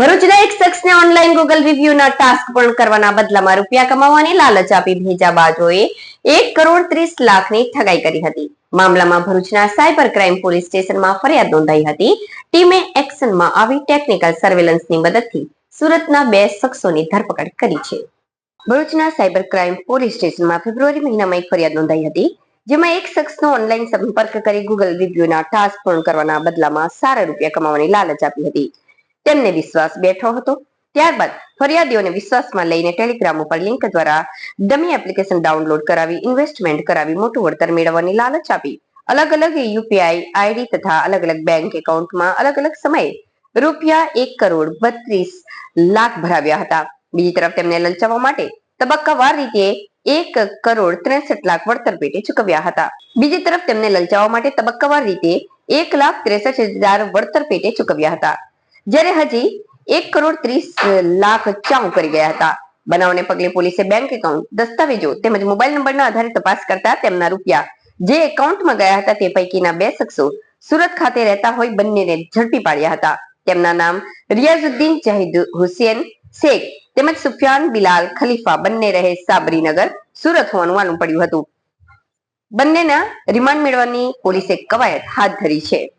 ભરૂચના એક શખ્સને ઓનલાઈન ગૂગલ રિવ્યુના ટાસ્ક પૂર્ણ કરવાના બદલામાં રૂપિયા કમાવાની લાલચ આપી ભેજાબાજોએ એક કરોડ ત્રીસ લાખની ઠગાઈ કરી હતી. મામલામાં ભરૂચના સાયબર ક્રાઇમ પોલીસ સ્ટેશનમાં ફરિયાદ નોંધાઈ હતી. ટીમે એક્શનમાં આવી ટેકનિકલ સર્વેલન્સની મદદથી સુરતના બે શખ્સોની ધરપકડ કરી છે. ભરૂચના સાયબર ક્રાઇમ પોલીસ સ્ટેશનમાં ફેબ્રુઆરી મહિનામાં એક ફરિયાદ નોંધાઈ હતી, જેમાં એક શખ્સનો ઓનલાઈન સંપર્ક કરી ગૂગલ રિવ્યુના ટાસ્ક પૂર્ણ કરવાના બદલામાં સારા રૂપિયા કમાવાની લાલચ આપી હતી. તેમને વિશ્વાસ બેઠો હતો. ત્યારબાદ ફરિયાદીઓને વિશ્વાસમાં લઈને ટેલિગ્રામ ઉપર લિંક દ્વારા ડમી એપ્લિકેશન ડાઉનલોડ કરાવી, ઇન્વેસ્ટમેન્ટ કરાવી, મોટું વળતર મેળવવાની લાલચ આપી. અલગ અલગ યુપીઆઈ આઈડી તથા અલગ અલગ બેંક એકાઉન્ટમાં અલગ અલગ સમયે રૂપિયા એક કરોડ બત્રીસ લાખ ભરાવ્યા હતા. બીજી તરફ તેમને લલચાવવા માટે તબક્કાવાર રીતે એક કરોડ ત્રેસઠ લાખ વળતર પેટે ચૂકવ્યા હતા. બીજી તરફ તેમને લલચાવવા માટે તબક્કાવાર રીતે એક લાખ ત્રેસઠ હજાર વળતર પેટે ચૂકવ્યા હતા. જ્યારે હજી એક કરોડ ત્રીસ લાખ ચાઉ કરી ગયા હતા. બનાવને પગલે પોલીસે બેંક એકાઉન્ટ દસ્તાવેજો તેમજ મોબાઈલ નંબરના આધારે તપાસ કરતા તેમના રૂપિયા જે એકાઉન્ટમાં ગયા હતા તે પૈકીના બે શખ્સો સુરત ખાતે રહેતા હોય બંનેને ઝડપી પાડ્યા હતા. તેમના નામ રિયાઝુદ્દીન જાહિદ હુસેન શેખ તેમજ સુફિયાન બિલાલ ખલીફા બંને રહે સાબરીનગર, સુરત હોવાનું માલુમ પડ્યું હતું. બંનેના રિમાન્ડ મેળવવાની પોલીસે કવાયત હાથ ધરી છે.